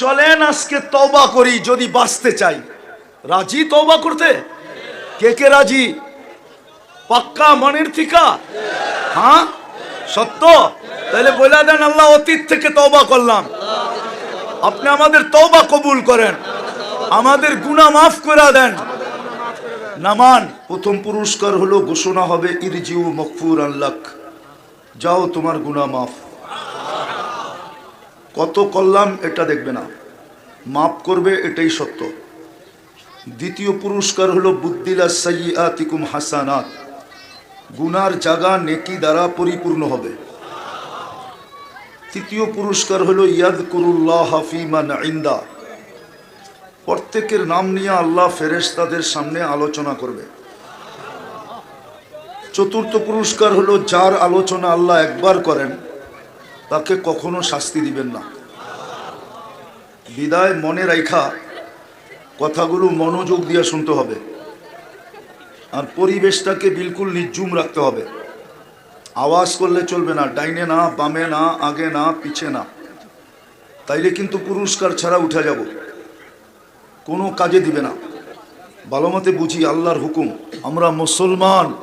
চলেন আজকে তবা করি, যদি বাঁচতে চাই। রাজি তওবা করতে? কে কে রাজি? পাক্কা মনের থিকা? হ্যাঁ? সত্য? তাহলে বলে দেন, আল্লাহ অতীত থেকে তবা করলাম। আপনি আমাদের তবা কবুল করেন। আমাদের গুনাহ মাফ করে দেন। নামান প্রথম পুরস্কার হলো, ঘোষণা হবে, ইরজিউ মকফুর আল্লাহ যাও তোমার গুনাহ মাফ। কত করলাম এটা দেখবে না। মাফ করবে এটাই সত্য। দ্বিতীয় পুরস্কার হলো বুদ্দিলা সাইয়াতিকুম হাসানাত। গুনার জাগা নেকি দ্বারা পরিপূর্ণ হবে। তৃতীয় পুরস্কার হলো ইয়াদ কুরুল্লাহ হাফিমান ইন্দা। প্রত্যেকের নাম নিয়ে আল্লাহ ফেরেশতাদের সামনে আলোচনা করবে। চতুর্থ পুরস্কার হলো যার আলোচনা আল্লাহ একবার করেন তাকে কখনো শাস্তি দিবেন না। বিদায় মনে রাখা কথাগুলো মনোযোগ দিয়ে শুনতে হবে। আর পরিবেশটাকে বিলকুল নির্জুম রাখতে হবে। আওয়াজ করলে চলবে না, ডাইনে না, বামে না, আগে না, পিছে না। তাইলে কিন্তু পুরস্কার ছাড়া উঠে যাব। কোনো কাজে দিবে না। ভালো মতে বুঝি আল্লাহর হুকুম, আমরা মুসলমান,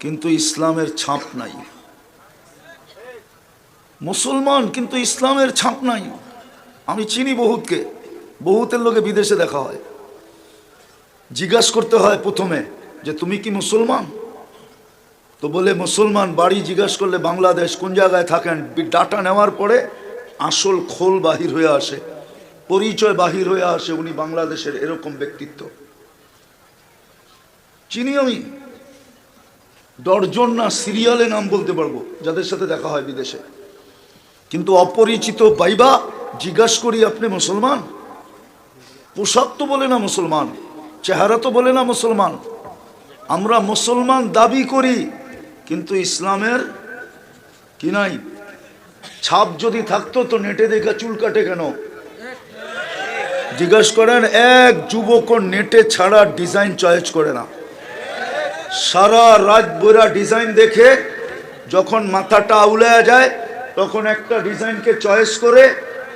কিন্তু ইসলামের ছাপ নাই। মুসলমান, কিন্তু ইসলামের ছাপ নাই। আমি চিনি বহুতকে। বহুতের লোকে বিদেশে দেখা হয়। জিজ্ঞাস করতে হয় প্রথমে যে, তুমি কি মুসলমান? তো বলে, মুসলমান। বাড়ি জিজ্ঞাসা করলে, বাংলাদেশ, কোন জায়গায় থাকেন? ডাটা নেওয়ার পরে আসল খোল বাহির হয়ে আসে। পরিচয় বাহির হয়ে আসে উনি বাংলাদেশের এরকম ব্যক্তিত্ব। চিনি আমি। দশজন না, সিরিয়ালে নাম বলতে পারব, যাদের সাথে দেখা হয় বিদেশে। কিন্তু অপরিচিত বাইবা জিজ্ঞাসা করি, আপনি মুসলমান? পোশাক তো বলে না মুসলমান, চেহারা তো বলে না মুসলমান। আমরা মুসলমান দাবি করি, কিন্তু ইসলামের কি নাই? ছাপ যদি থাকতো তো নেটে দেখা চুল কাটে কেন? জিজ্ঞেস করেন, এক যুবক নেটে ছাড়া ডিজাইন চয়েস করে না। সারা রাত বইরা ডিজাইন দেখে যখন মাথাটা আউলায়া যায় তখন একটা ডিজাইনকে চয়েস করে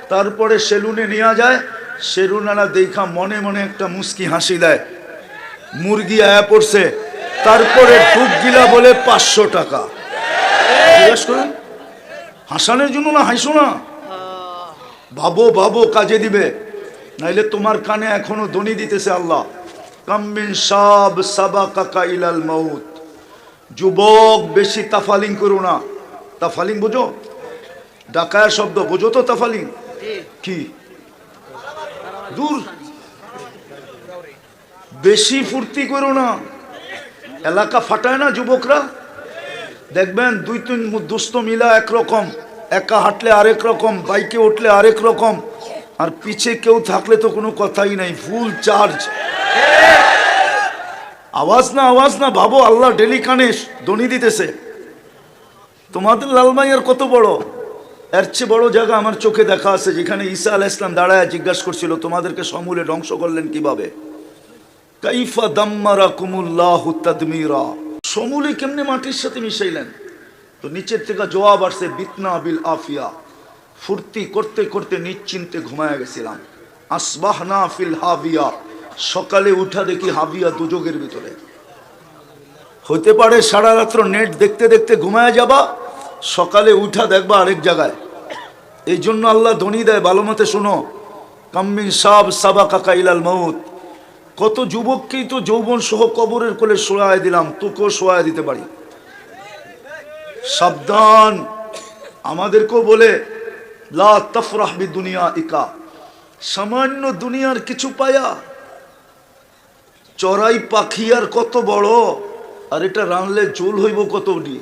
তারপরে সেলুনে নেওয়া যায়। সেলুনারা দেখা মনে মনে একটা মুস্কি হাসি দেয়। মুরগি আয়া পড়ছে। তারপরে ডুব গিলা বলে পাঁচশো টাকা। জিজ্ঞেস হাসানের জন্য না হাসো না? ভাবো ভাবো, কাজে দিবে। নাইলে তোমার কানে এখনও দনি দিতেছে আল্লাহ। কাম্মিন সাব সাবা কাকা ইলাল মৌত যুবক বেশি তাফালিং করো না। তাফালিং বোঝো? ডাকায় শব্দ, বোঝো তো তাফালি কি? দূর। বেশি ফুর্তি করো না। এলাকা ফাটায় না যুবকরা? দেখবেন দুই তিন দুস্থ মিলা একরকম, একা হাঁটলে আরেক রকম, বাইকে উঠলে আরেক রকম, আর পিছে কেউ থাকলে তো কোনো কথাই নাই, ফুল চার্জ। আওয়াজ না আওয়াজ না, ভাবো আল্লাহ ডেলি কানে দনি দিতেছে। তোমাদের লালমাইয়ার কত বড়? এর চেয়ে বড় জায়গা আমার চোখে দেখা আছে, যেখানে ঈসা আলাহ ইসলাম দাঁড়ায় জিজ্ঞাসা করছিল, তোমাদেরকে সমূলে ধ্বংস করলেন কীভাবে? কাইফা দাম্মারা কুমুল্লাহ তাদমিরা। সমূলে কেমনে মাটির সাথে মিশাইলেন? তো নিচের থেকে জবাব আসছে, বিতনা বিল আফিয়া। ফুর্তি করতে করতে নিশ্চিন্তে ঘুমায় গেছিলাম। আসবাহনা ফিল হাবিয়া। সকালে উঠা দেখি হাবিয়া দুযোগের ভিতরে। হতে পারে সারা রাত্র নেট দেখতে দেখতে ঘুমায় যাবা সকালে উঠা দেখবা আরেক জায়গায়। এই জন্য আল্লাহ ধনী দেয়, ভালো মতে শোনো। কাম্মিন সাব সাবা কাকা ইলাল মৌত কত যুবককেই তো যৌবন সহ কবরের কোলে শোয়ায় দিলাম, তোকেও শোয়ায় দিতে পারি। সাবধান। আমাদেরকেও বলে, লা তফরাহ বি দুনিয়া ইকা সামান্য দুনিয়ার কিছু পায়া। চড়াই পাখি আর কত বড়। আর এটা রানলে জোল হইব কত উঠি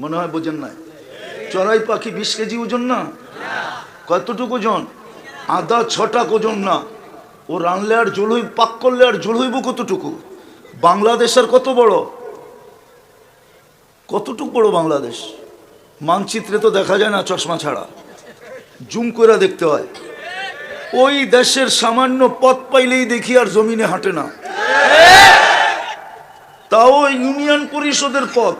মনে হয় বোঝেন নাই? চড়াই পাখি বিশ কেজি ওজন না? কতটুকু ওজন? আদা ছটা ওজন না। ও রানলে আর জোল হই পাক করলে আর জোল হইব কতটুকু? বাংলাদেশ আর কত বড়? কতটুকু বড় বাংলাদেশ? মানচিত্রে তো দেখা যায় না চশমা ছাড়া। জুম করে দেখতে হয়। ওই দেশের সামান্য পথ পাইলেই দেখি আর জমিনে হাঁটে না। তাও ইউনিয়ন পরিষদের পথ।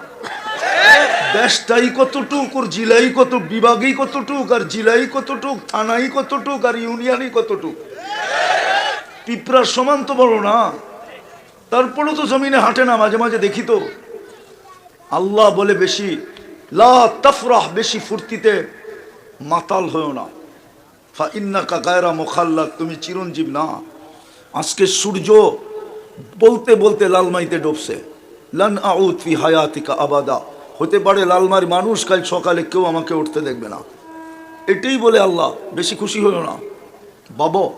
দেশটাই কতটুক, ওর জেলাই কত বিভাগই কতটুক, আর জেলাই কতটুক, থানাই কতটুক, আর ইউনিয়নই কতটুক। পিঁপড়ার সমান তো বড় না। তারপরেও তো জমিনে হাঁটে না, মাঝে মাঝে দেখি তো। আল্লাহ বলে বেশি, লা তফরাহ বেশি ফুর্তিতে মাতাল হয়েও না। ফা ইন্নাকা গায়রা মোখাল্লা তুমি চিরঞ্জীব না। আজকে সূর্য বলতে বলতে লালমাইতে ডুবছে। লান আউদ ফি হায়াতিকা আবাদা। হতে পারে লালমার মানুষ, কাল সকালে কেউ আমাকে উঠতে দেখবে না। এটাই বলে আল্লাহ, বেশি খুশি হলো না। বাবা,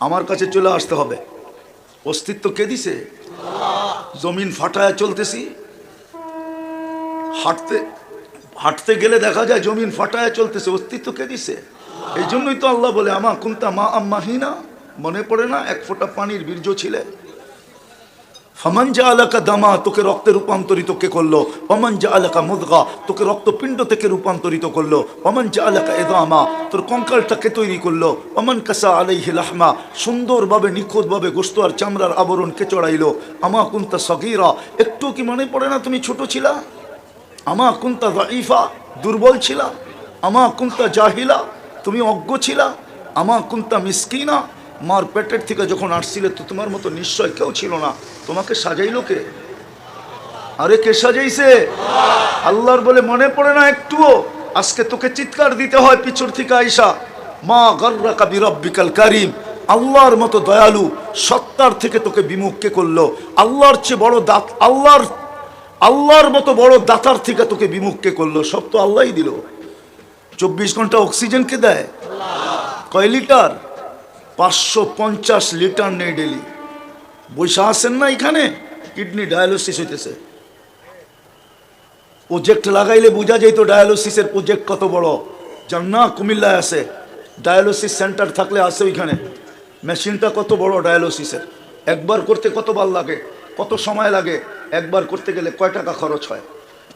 আমার কাছে চলে আসতে হবে। অস্তিত্ব কে দিছে? জমিন ফাটায় চলতেছি। হাঁটতে হাঁটতে গেলে দেখা যায় জমিন ফাটায় চলতেছে। অস্তিত্ব কে দিছে? এই জন্যই তো আল্লাহ বলে, আমা কুন্তা মা আম্মাহিনা। মনে পড়ে না, এক ফোঁটা পানির বীর্য ছিলে। ফমান যা আলাকা দামা, তোকে রক্তে রূপান্তরিত কে করল? অমান যা আলাকা মুদগা, তোকে রক্তপিণ্ড থেকে রূপান্তরিত করল। অমান যা আলাকা এদামা তোর কঙ্কালটাকে তৈরি করল? অমান কাসা আলাইহি লাহমা, সুন্দরভাবে, নিখুঁতভাবে গোস্ত আর চামড়ার আবরণ কে চড়াইলো? আমা কুন্তা সগিরা, একটু কি মনে পড়ে না তুমি ছোট ছিলা? আমা কুন্তা দাইফা দুর্বল ছিলা? আমা কুন্তা জাহিলা, তুমি অজ্ঞ ছিলা? আমা কুন্তা মিসকিনা মার পেটের থেকে যখন আসছিলে তো তোমার মতো নিশ্চয় কেউ ছিল না। তোমাকে সাজাইলো কে? আরে কে সাজাইছে? আল্লাহর বলে মনে পড়ে না একটুও? আজকে তোকে চিৎকার দিতে হয় পিছর থেকে আইসা। মা গর্রাকা বিরব্বিকাল কারিম। আল্লাহর মতো দয়ালু সত্তার থেকে তোকে বিমুখ কে করল? আল্লাহর চেয়ে বড় দাত আল্লাহর আল্লাহর মতো বড় দাতার থেকে তোকে বিমুখ কে করল? সব তো আল্লাহই দিল। চব্বিশ ঘণ্টা অক্সিজেন কে দেয়? কয় লিটার? পাঁচশো পঞ্চাশ লিটার নেই ডেলি। বৈশা আসেন না এখানে? কিডনি ডায়ালিসিস হইতেছে। প্রজেক্ট লাগাইলে বোঝা যেত ডায়ালিসিসের প্রজেক্ট কত বড়। যার না কুমিল্লায় আছে। ডায়ালিসিস সেন্টার থাকলে আছে ওইখানে। মেশিনটা কত বড় ডায়ালিসিসের? একবার করতে কতবার লাগে? কত সময় লাগে? একবার করতে গেলে কয় টাকা খরচ হয়?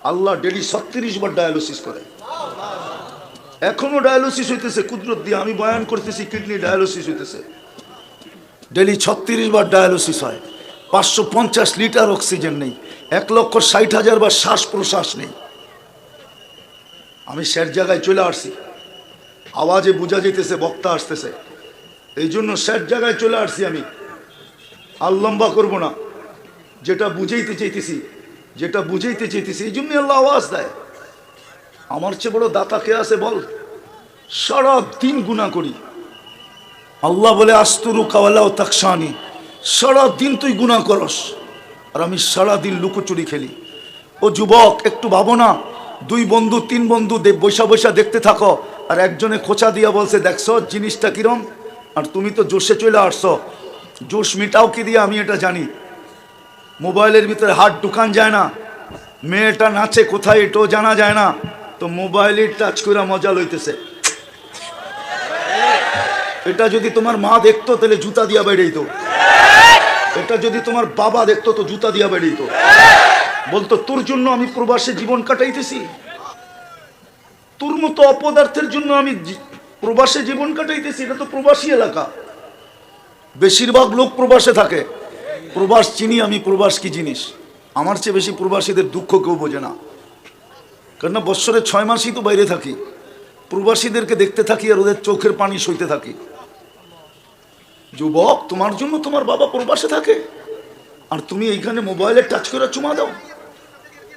আল্লাহ ডেলি ছত্রিশ বার ডায়ালিসিস করে। এখনও ডায়ালিসিস হইতেছে, কুদরত দিয়ে আমি বয়ান করতেছি কিডনি ডায়ালিসিস হইতেছে। ডেলি ছত্রিশ বার ডায়ালিসিস হয়, পাঁচশো পঞ্চাশ লিটার অক্সিজেন নেই, এক লক্ষ ষাট হাজার বার শ্বাস প্রশ্বাস নেই। আমি স্যার জায়গায় চলে আসছি, আওয়াজে বোঝা যেতেছে বক্তা আসতেছে। এই জন্য স্যার জায়গায় চলে আসছি আমি। আর লম্বা করব না, যেটা বুঝাইতে চাইতেছি, যেটা বুঝাইতে চাইতেছি, এই জন্যই আল্লাহ আওয়াজ দেয়। আমার চেয়ে বড় দাতা কে আছে বল? সারা দিন গুণা করি। আল্লাহ বলে আস্তুরু কাওয়ালাও তাকসানি সারা দিন তুই গুণা করস। আর আমি সারা দিন লুকোচুরি খেলি। ও যুবক, একটু ভাবো না। দুই বন্ধু, তিন বন্ধু বৈশা বৈশা দেখতে থাকো। আর একজনে খোঁচা দিয়া বলছে, দেখছ, জিনিসটা কিরম? আর তুমি তো জোশে চলে আসছো। জোশ মিটাও কি দিয়ে, আমি এটা জানি। মোবাইলের ভিতরে হাত ঢুকান যায় না। মেয়েটা নাচে, কোথায় এটাও জানা যায় না। তো মোবাইলের টাচ করে মজা লইতেছে। এটা যদি তোমার মা দেখতো, তাহলে জুতা দিয়া বেড়েইতো এটা যদি তোমার বাবা দেখতো, তো জুতা দিয়া বেড়েইতো বলতো, তোর জন্য আমি প্রবাসে জীবন কাটাইতেছি। তোর মতো অপদার্থের জন্য আমি প্রবাসে জীবন কাটাইতেছি। এটা তো প্রবাসী এলাকা। বেশিরভাগ লোক প্রবাসে থাকে। প্রবাস চিনি, আমি প্রবাস কি জিনিস? আমার চেয়ে বেশি প্রবাসীদের দুঃখ কেউ বোঝে না। কেননা বৎসরে ছয় মাসই তো বাইরে থাকি। প্রবাসীদেরকে দেখতে থাকি আর ওদের চোখের পানি সইতে থাকি। যুবক, তোমার জন্য তোমার বাবা প্রবাসে থাকে। আর তুমি এইখানে মোবাইলে টাচ করে চুমা দাও।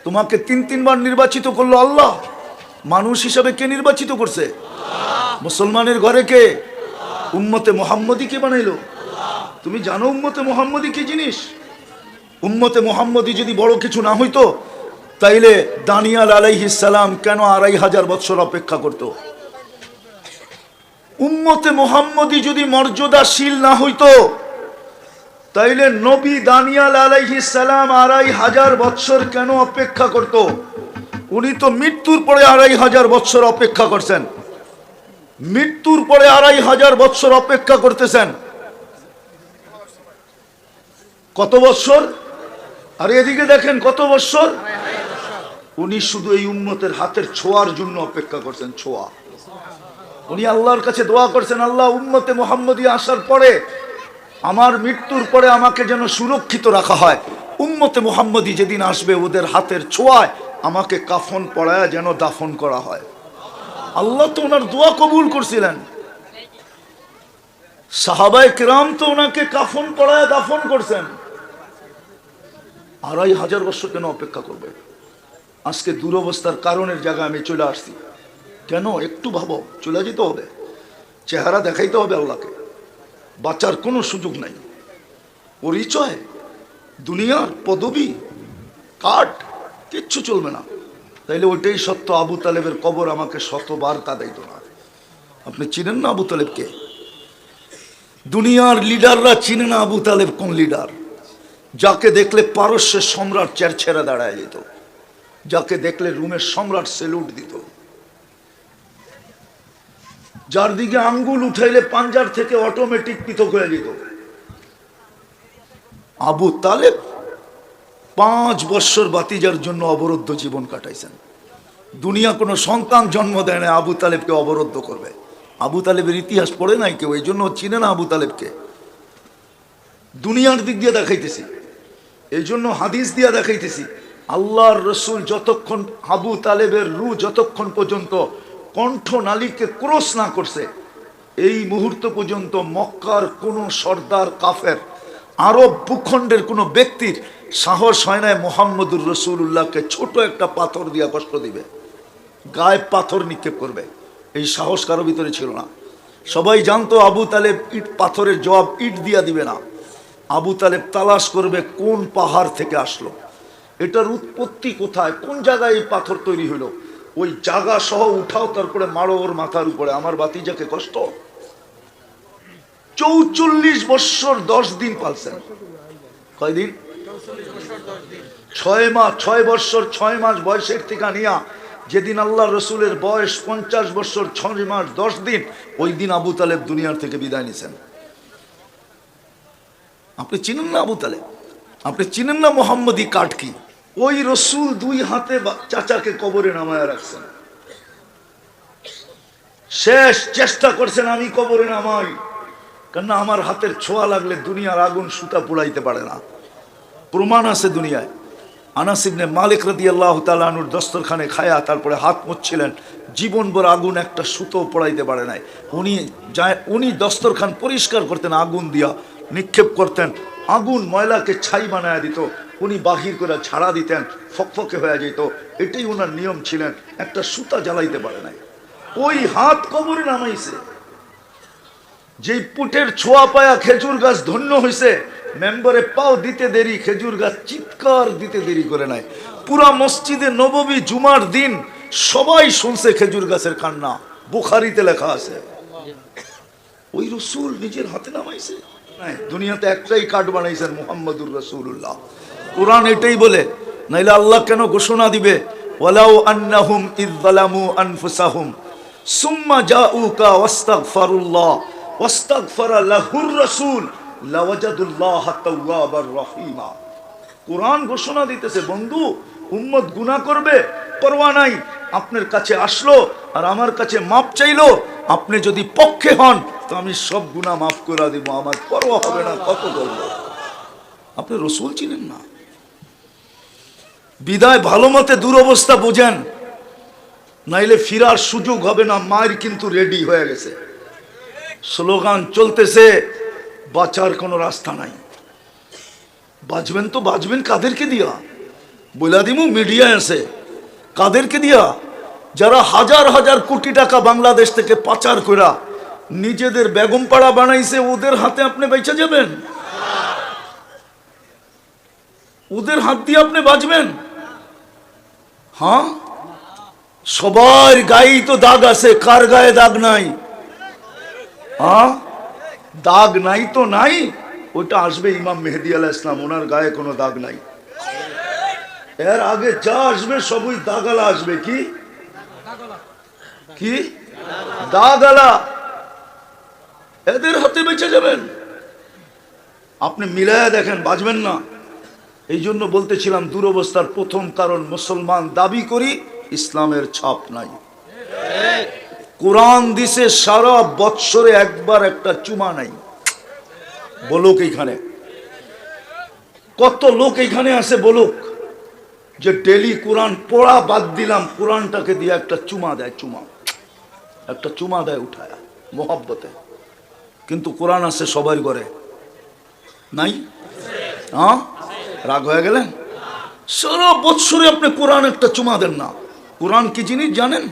তোমাকে তিন, তিনবার নির্বাচিত করল আল্লাহ। মানুষ হিসাবে কে নির্বাচিত করছে? মুসলমানের ঘরে কে? উম্মতে মোহাম্মদী কে বানাইলো? তুমি জানো উম্মতে মোহাম্মদী কি জিনিস? উম্মতে মোহাম্মদী যদি বড় কিছু না হইতো তাইলে দানিয়াল আলাইহিস সালাম কেন আড়াই হাজার বৎসর অপেক্ষা করত? উম্মতে মোহাম্মদী যদি মর্যাদাশীল না হইতো, তাইলে নবী দানিয়াল আলাইহিস সালাম আড়াই হাজার বৎসর কেন অপেক্ষা করত? উনি তো মৃত্যুর পরে আড়াই হাজার বৎসর অপেক্ষা করছেন। মৃত্যুর পরে আড়াই হাজার বৎসর অপেক্ষা করতেছেন। কত বৎসর আর এদিকে দেখেন কত বৎসর উনি শুধু এই উন্মতের হাতের ছোঁয়ার জন্য অপেক্ষা করছেন, ছোঁয়া। উনি আল্লাহর কাছে দোয়া করছেন, আল্লাহ, উম্মতে মোহাম্মদী আসার পরে আমার মৃত্যুর পরে আমাকে যেন সুরক্ষিত রাখা হয়। উম্মতে মোহাম্মদী যেদিন আসবে, ওদের হাতের ছোঁয়ায় আমাকে কাফন পড়ায় যেন দাফন করা হয়। আল্লাহ তো ওনার দোয়া কবুল করছিলেন। সাহাবায় কিরাম তো ওনাকে কাফন পড়ায় দাফন করছেন। আড়াই হাজার বছর কেন অপেক্ষা করবে। আজকে দুরবস্থার কারণের জায়গায় আমি চলে আসছি। কেন? একটু ভাবো, চলে যেতে হবে। চেহারা দেখাইতে হবে আল্লাহকে। বাঁচার কোনো সুযোগ নাই। পরিচয়, দুনিয়ার পদবি, কাঠ, কিচ্ছু চলবে না। তাইলে ওইটাই সত্য, আবু তালেবের কবর আমাকে শতবার কাদাইত না। আপনি চিনেন না আবু তালেবকে দুনিয়ার লিডাররা চিনে না আবু তালেব কোন লিডার। যাকে দেখলে পারস্যের সম্রাট চের ছেড়ে দাঁড়ায় যেত। যাকে দেখলে রুমের সম্রাট সেলুট দিত। যার দিকে আঙ্গুল উঠাইলে পাঞ্জার থেকে অটোমেটিক পৃথক হয়ে যেত। আবু তালেব পাঁচ বৎসর বাতিজার জন্য অবরুদ্ধ জীবন কাটাইছেন। দুনিয়া কোনো সন্তান জন্ম দেয় না, আবু তালেবকে অবরুদ্ধ করবে। আবু তালেবের ইতিহাস পড়ে নাই কেউ, এই জন্য চিনে না আবু তালেবকে। দুনিয়ার দিক দিয়ে দেখাইতেছি, এই জন্য হাদিস দিয়ে দেখাইতেছি আল্লাহর রসুল যতক্ষণ আবু তালেবের রু যতক্ষণ পর্যন্ত কণ্ঠ নালীকে ক্রোশ না করছে, এই মুহূর্ত পর্যন্ত মক্কার কোনো সর্দার কাফের, আরব ভূখণ্ডের কোনো ব্যক্তির সাহস হয় না মোহাম্মদুর রসুল্লাহকে ছোট একটা পাথর দিয়া কষ্ট দিবে, গায়ে পাথর নিক্ষেপ করবে। এই সাহস কারও ভিতরে ছিল না। সবাই জানতো আবু তালেব ইট পাথরের জবাব ইট দিয়া দিবে না। আবু তালেব তালাশ করবে কোন পাহাড় থেকে আসলো। এটার উৎপত্তি কোথায়? কোন জায়গায় এই পাথর তৈরি হলো? ওই জায়গা সহ উঠাও, তারপরে মারো ওর মাথার উপরে। আমার বাতিজাকে কষ্ট? চৌচল্লিশ বৎসর দশ দিন পালছেন। কয়দিন? ছয় মাস, ছয় বৎসর, ছয় মাস বয়সের থেকে নিয়া যেদিন আল্লাহ রসুলের বয়স পঞ্চাশ বৎসর, ছয় মাস দশ দিন, ওই দিন আবু তালেব দুনিয়ার থেকে বিদায় নিছেন। আপনি চিনেন না আবু তালেব? আপনি চিনেন না মোহাম্মদী কাঠ কি? ওই রসুল দুই হাতে চাচাকে কবরে নামায় রাখছেন। শেষ চেষ্টা করছেন, আমি কবরে নামাই। কেননা আমার হাতের ছোঁয়া লাগলে দুনিয়ার আগুন সুতা পুড়াইতে পারে না। প্রমাণ আছে দুনিয়ায়। আনাসিবনে মালিক রদি আল্লাহ তালানুর দস্তরখানে খায়া তারপরে হাত মুচ্ছিলেন জীবনভর আগুন একটা সুতো পড়াইতে পারে নাই। উনি উনি দস্তরখান পরিষ্কার করতেন, আগুন দিয়া নিক্ষেপ করতেন। আগুন ময়লাকে ছাই বানায় দিত। উনি বাহির করে ছাড়া দিতেন, ফকফকে হয়ে যেত। এটাই ওনার নিয়ম ছিলেন, একটা সুতা জ্বালাইতে পারে নাই। ওই হাত কবরে নামাইছে। যেই পুটের ছোঁয়া পায়া খেজুর গাছ ধন্য হয়েছে মেম্বারে পাও দিতে দেরি, খেজুর গাছ চিৎকার দিতে দেরি করে নাই। পুরা মসজিদে নববী জুমার দিন সবাই শুনছে খেজুর গাছের কান্না। বুখারিতে লেখা আছে। ওই রসুল নিজের হাতে নামাইছে? দুনিয়াতে একটাই কাঠ বানাইছেন মোহাম্মদুর রসুল্লাহ কোরআন এটাই বলে, নাইলে আল্লাহ কেন ঘোষণা দিবে? কোরআন ঘোষণা দিতেছে, বন্ধু, উম্মত গুনাহ করবে, পরোয়া নাই, আপনার কাছে আসলো আর আমার কাছে মাপ চাইলো, আপনি যদি পক্ষে হন, তো আমি সব গুনাহ মাফ করে দিব, আমার পরোয়া হবে না, কত করব আপনি রসুল চিনেন না। বিদায় ভালো মতে দুরবস্থা বোঝেন, নাইলে ফিরার সুযোগ হবে না, মায়ের কিন্তু রেডি হয়ে গেছে। স্লোগান চলতেছে, বাঁচার কোনো রাস্তা নাই। বাঁচবেন তো বাঁচবেন কাদেরকে দিয়া? বইলা দিমু মিডিয়ায় আছে। কাদেরকে দিয়া? যারা হাজার হাজার কোটি টাকা বাংলাদেশ থেকে পাচার করা নিজেদের বেগম পাড়া বানাইছে, ওদের হাতে আপনি বেঁচে যাবেন? ওদের হাত দিয়ে আপনি বাঁচবেন? হ্যাঁ? সবার গায়েই তো দাগ আছে, কার গায়ে দাগ নাই? হ্যাঁ? দাগ নাই তো নাই, ওটা আসবে ইমাম মেহেদি আলাহ ইসলাম ওনার গায়ে কোনো দাগ নাই। এর আগে যা আসবে, সবই দাগালা আসবে, কি? কি? দাগালা। এদের হাতে বেঁচে যাবেন। আপনি মিলায়া দেখেন বাঁচবেন না। এই জন্য বলতেছিলাম দুরবস্থার প্রথম কারণ মুসলমান দাবি করি, ইসলামের ছাপ নাই। কোরআন দিছে সারা বৎসরে একবার একটা চুমা নাই। বলুক এইখানে। কত লোক এইখানে আছে বলুক, যে ডেলি কোরআন পড়া বাদ দিলাম, কোরআনটাকে দিয়ে একটা চুমা দেয়, চুমা। একটা চুমা দেয় উঠায়, মোহাব্বতে। কিন্তু কোরআন আছে সবার ঘরে। নাই? হ্যাঁ? রাগ হয়ে গেলেন? সারা বৎসরে আপনি কোরআন একটা চুমা দেন না। কোরআন কি জিনিস জানেন?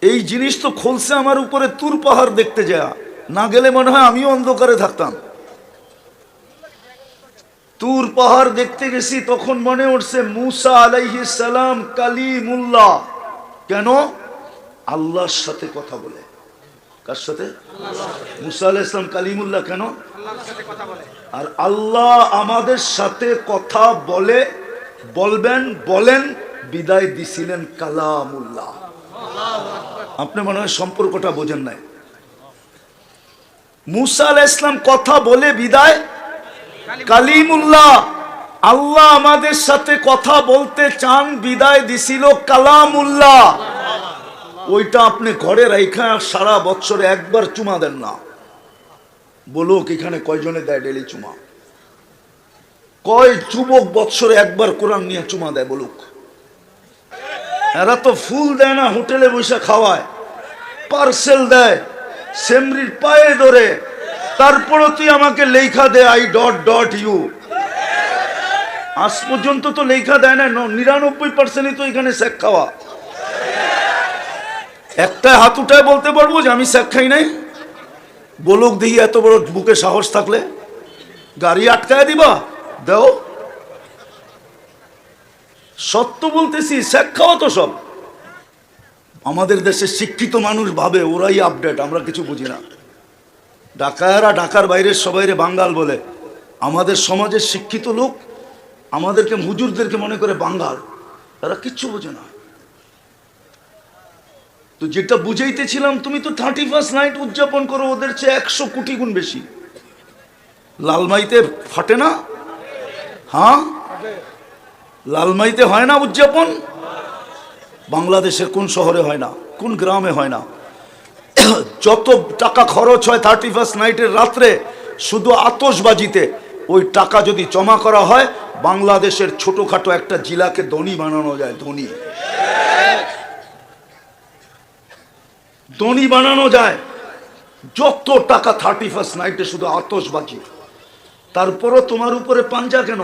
এই জিনিস তো খোলসে আমার উপরে তুর পাহাড় দেখতে যায়। না গেলে মনে হয় আমিও অন্ধকারে থাকতাম। তুর পাহাড় দেখতে গেছি, তখন মনে উঠছে মুসা আলাইহি সালাম কালিমুল্লাহ। কেন? আল্লাহর সাথে কথা বলে। কার সাথে? মুসা কালিমুল্লাহ কেন? আর আল্লাহ আমাদের সাথে কথা বলে, বলবেন, বলেন, বিদায় দিছিলেন কালামুল্লাহ। আপনি মনে হয় সম্পর্কটা বোঝেন নাই। মুসা ইসলাম কথা বলে বিদায়, কালিমুল্লাহ, আল্লাহ আমাদের সাথে কথা বলতে চান, বিদায় দিছিল কালামুল্লাহ। ওইটা আপনি ঘরে রাইখা সারা বছরে একবার চুমা দেন না। বলুক এখানে কয়জনে দেয় ডেলি চুমা? কয় যুবক বৎসরে একবার কোরআন নিয়ে চুমা দেয় বলুক? এরা তো ফুল দেয় না, হোটেলে বসে খাওয়ায়। পার্সেল দেয়, সেমরির পায়ে ধরে। তারপরও তুই আমাকে লেখা দে আই ডট ডট ইউ আজ পর্যন্ত তো লেখা দেয় না নিরানব্বই পার্সেন্টই তো এখানে শেখ খাওয়া। একটা হাত উঠায় বলতে পারব যে আমি শেখ খাই নাই? বলুক দেখি এত বড় বুকে সাহস থাকলে। গাড়ি আটকায় দিবা? দেও। সত্য বলতেছি শেখ খাওয়া তো সব। আমাদের দেশে শিক্ষিত মানুষ ভাবে, ওরাই আপডেট আমরা কিছু বুঝি না। ঢাকায়ারা ঢাকার বাইরের সবাইরে বাঙ্গাল বলে। আমাদের সমাজের শিক্ষিত লোক আমাদেরকে, হুজুরদেরকে মনে করে বাঙ্গাল। তারা কিচ্ছু বোঝে না। তো যেটা বুঝাইতেছিলাম, তুমি তো থার্টি ফার্স্ট নাইট উদযাপন করো, ওদের চেয়ে একশো কোটি গুণ বেশি। লালমাইতে ফাটে না? হ্যাঁ? লালমাইতে হয় না উদযাপন? বাংলাদেশের কোন শহরে হয় না, কোন গ্রামে হয় না। যত টাকা খরচ হয় থার্টি ফার্স্ট নাইটের রাত্রে, শুধু আতসবাজিতে ওই টাকা যদি জমা করা হয়, বাংলাদেশের ছোটোখাটো একটা জেলাকে ধনী বানানো যায়, ধনী। ধনী বানানো যায়। যত টাকা থার্টি ফার্স্ট নাইটে শুধু আতসবাজি তারপরও তোমার উপরে পাঞ্জা কেন?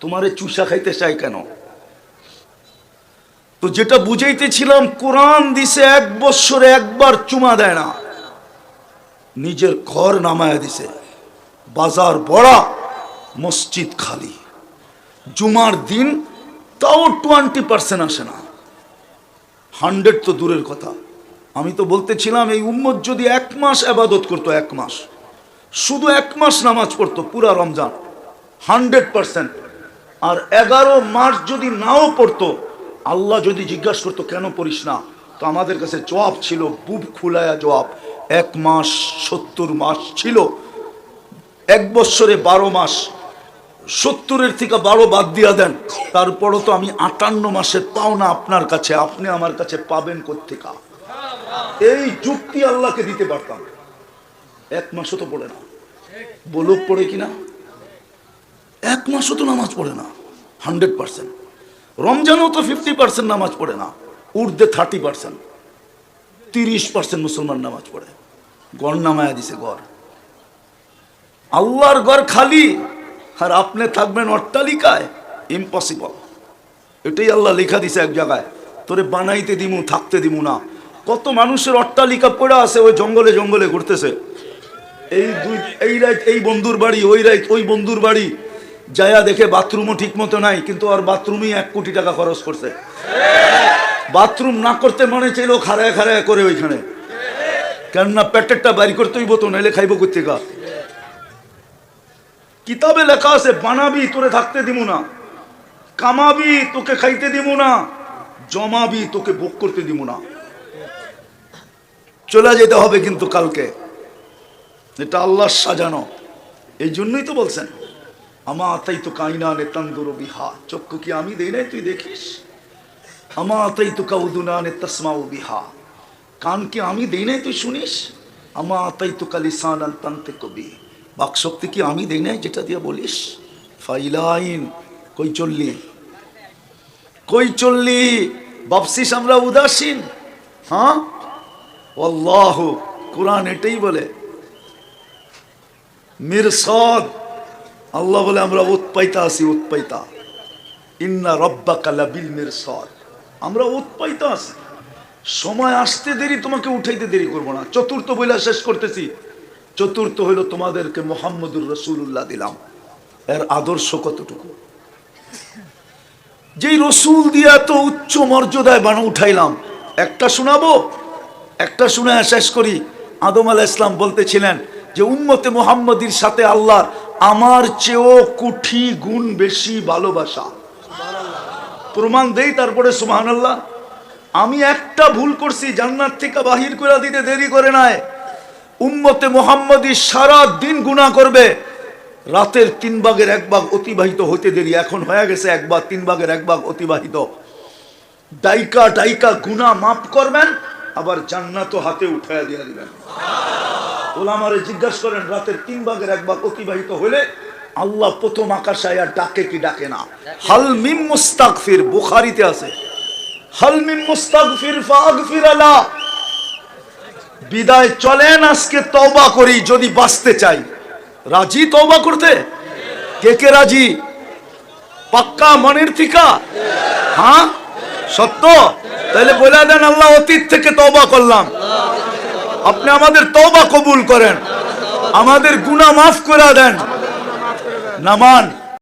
তোমারে চুষা খাইতে চাই কেন? তো যেটা বুঝাইতেছিলাম, কোরআন দিছে এক বৎসরে একবার চুমা দেয় না। নিজের ঘর নামায় দিছে। বাজার বড়া, মসজিদ খালি। জুমার দিন তাও টোয়েন্টি পার্সেন্ট আসে না। হান্ড্রেড তো দূরের কথা। আমি তো বলতেছিলাম, এই উম্মত যদি এক মাস আবাদত করতো, এক মাস। শুধু এক মাস নামাজ পড়তো, পুরা রমজান। Hundred percent. আর এগারো মাস যদি নাও পড়তো, আল্লাহ যদি জিজ্ঞাসা করতো, কেন পড়িস না? তো আমাদের কাছে জবাব ছিল বুব খুলায়া জবাব। এক মাস সত্তর মাস ছিল। এক বৎসরে বারো মাস। সত্তরের থেকে বারো বাদ দিয়া দেন। তারপরও তো আমি আটান্ন মাসে পাও না আপনার কাছে। আপনি আমার কাছে পাবেন কোথেকা এই যুক্তি আল্লাহকে দিতে পারতাম। এক মাসও তো পড়ে না। বলুক পড়ে কিনা? এক মাসও তো নামাজ পড়ে না। Hundred percent. রমজানেও তো ফিফটি পার্সেন্ট নামাজ পড়ে না। উর্দে থার্টি পার্সেন্ট। তিরিশ পার্সেন্ট মুসলমান নামাজ পড়ে। গড় নামায়া দিছে, গড়। আল্লাহর গড় খালি, আর আপনি থাকবেন অট্টালিকায়। ইম্পসিবল এটাই আল্লাহ লেখা দিছে এক জায়গায়। তোরে বানাইতে দিমু, থাকতে দিমু না। কত মানুষের অট্টালিকা পড়ে আছে, ওই জঙ্গলে জঙ্গলে ঘুরতেছে। এই দুই, এই রাত, এই বন্ধুর বাড়ি, ওই রাত, ওই বন্ধুর বাড়ি যায়া দেখে বাথরুমও ঠিক মতো নাই, কিন্তু আর বাথরুমই এক কোটি টাকা খরচ করছে। বাথরুম না করতে মনে চাইলেও খারায় খাড়ায় করে ওইখানে। কেননা পেটেরটা বাড়ি করতেই হইব তো, নাইলে খাইব কোথেকা কিতাবে লেখা আছে, বানাবি, তোরে থাকতে দিব না। কামাবি, তোকে খাইতে দিব না। জমাবি, তোকে ভোগ করতে দিব না। চলে যেতে হবে কিন্তু কালকে। এটা আল্লাহর সাজানো, এই জন্যই তো বলছেন। আমা তাই তো কাইনা নে তন্দুর বিহা। চক্ষু কি আমি দেই নাই, তুই দেখিস? আমা তাই তো কাউদুনা নে তসমাউ বিহা। কান কি আমি দেই নাই, তুই শুনিস? আমা তাই তো কালিসান তান্তে কবি বাকশক্তি কি আমি দেই নাই, যেটা দিয়ে বলিস? ফাইলাইন, কই চললি? কই চললি? ভাবছিস আমরা উদাসীন হ্যাঁ আল্লাহ, কোরআন এটাই বলে। মিরসদ, আল্লাহ বলে আমরা উৎপাইতা আছি, উৎপাইতা। ইন্না রব্বা কালা বিল মিরসদ। আমরা উৎপাইতা আছি। সময় আসতে দেরি, তোমাকে উঠাইতে দেরি করব না। চতুর্থ বইলা শেষ করতেছি। চতুর্থ হইল তোমাদেরকে মোহাম্মদুর রসুল্লাহ দিলাম। এর আদর্শ কতটুকু? যেই রসুল দিয়ে এত উচ্চ মর্যাদায় বানা উঠাইলাম, একটা শোনাবো? একটা শুনে শেষ করি। আদম আলাহ ইসলাম বলতেছিলেন যে, উম্মতে মোহাম্মদীর সাথে আল্লাহ আমার চেয়েও কুঠি গুণ বেশি ভালোবাসা। প্রমাণ দেই তারপরে সুমাহান আল্লাহ আমি একটা ভুল করছি, জান্নাত থেকে বাহির করে দিতে দেরি করে নাই। উম্মতে মোহাম্মদী সারা দিন গুণা করবে। রাতের তিন ভাগের এক ভাগ অতিবাহিত হতে দেরি। এখন হয়ে গেছে এক তিন ভাগের এক ভাগ অতিবাহিত। ডাইকা ডাইকা গুণা মাফ করবেন আবার জান্নাতও হাতে উঠাইয়া দিয়ে দিবেন ওলামারে জিজ্ঞাসা করেন, রাতের তিন ভাগের এক ভাগ অতিবাহিত হলে আল্লাহ প্রথম আকাশায় আর ডাকে কি ডাকে না? হাল মিম মুস্তাগফির, বুখারীতে আছে। হাল মিম মুস্তাগফির ফাগফির আলা। বিদায় চলেন, আজকে তওবা করি, যদি বাঁচতে চাই। রাজি তওবা করতে? কে কে রাজি? পাক্কা মনের থিকা হ্যাঁ? সত্য? তাহলে বলে দেন, আল্লাহ অতীত থেকে তবা করলাম। আপনি আমাদের তবা কবুল করেন। আমাদের গুনা মাফ করে দেন। নামান